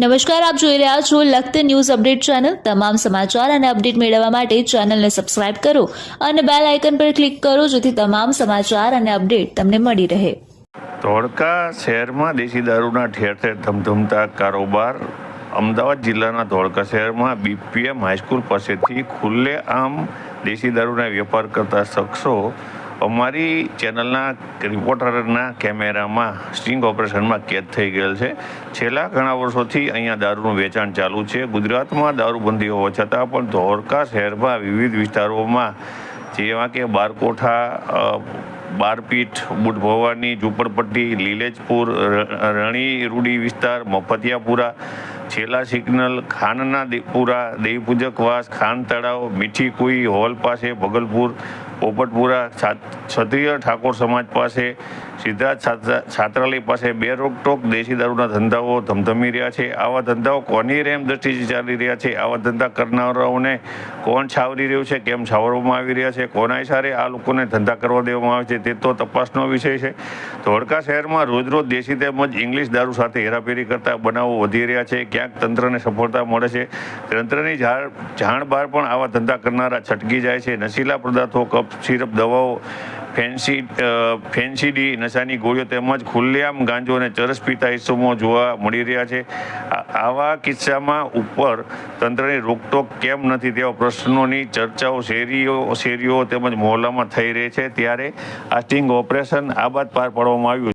નમસ્કાર, આપ જોઈ રહ્યા છો લખત ન્યૂઝ અપડેટ ચેનલ. તમામ સમાચાર અને અપડેટ મેળવવા માટે ચેનલને સબસ્ક્રાઇબ કરો અને બેલ આઇકન પર ક્લિક કરો જેથી તમામ સમાચાર અને અપડેટ તમને મળી રહે. ધોળકા શહેરમાં દેશી દારૂના ઠેર ઠેર ધમધમતા કારોબાર. અમદાવાદ જિલ્લાના ધોળકા શહેરમાં બીપીએમ હાઈસ્કૂલ પાસેથી ખુલ્લે આમ દેશી દારૂના વેપાર કરતા શખ્સો અમારી ચેનલના રિપોર્ટરના કેમેરામાં સ્ટિંગ ઓપરેશનમાં કેદ થઈ ગયેલ છે. છેલ્લા ઘણા વર્ષોથી અહીંયા દારૂનું વેચાણ ચાલુ છે. ગુજરાતમાં દારૂબંધી હોવા છતાં પણ ધોળકા શહેરમાં વિવિધ વિસ્તારોમાં જેવા કે બારકોઠા બારપીઠ બુટ ભવાની ઝૂંપડપટ્ટી, લીલેજપુર, ર- રણી રૂડી વિસ્તાર, મફતિયાપુરા, છેલ્લા સિગ્નલ, ખાનના પુરા દેવીપૂજકવાસ ખાન તળાવ, મીઠી કુઈ, હોલ પાસે, ભગલપુર પોપટપુરા ક્ષત્રિય ઠાકોર સમાજ પાસે સિદ્ધાર્થ છાત્રા- છાત્રાલય પાસે બે રોકટોક દેશી દારૂના ધંધાઓ ધમધમી રહ્યા છે. આવા ધંધાઓ કોની રેમ દ્રષ્ટિથી ચાલી રહ્યા છે? આવા ધંધા કરનારાઓને કોણ છાવરી રહ્યું છે? કેમ છાવરવામાં આવી રહ્યા છે? કોના ઇશારે આ લોકોને ધંધા કરવા દેવામાં આવે છે? તે તો તપાસનો વિષય છે. ધોળકા શહેરમાં રોજ રોજ દેશી તેમજ ઇંગ્લિશ દારૂ સાથે હેરાફેરી કરતા બનાવો વધી રહ્યા છે. ક્યાંક તંત્રને સફળતા મળે છે. તંત્રની જાણ બહાર પણ આવા ધંધા કરનારા છટકી જાય છે. નશીલા પદાર્થો, કપ સિરપ દવાઓ, ફેન્સી ફેન્સીડી નશાની ગોળીઓ તેમજ ખુલ્લેઆમ ગાંજો અને ચરસ પીતા હિસ્સોમાં જોવા મળી રહ્યા છે. આવા કિસ્સામાં ઉપર તંત્રની રોકટોક કેમ નથી તેવા પ્રશ્નોની ચર્ચાઓ શેરીઓ શેરીઓ તેમજ મહોલ્લામાં થઈ રહી છે. ત્યારે આ સ્ટિંગ ઓપરેશન આ બાદ પાર પાડવામાં આવ્યું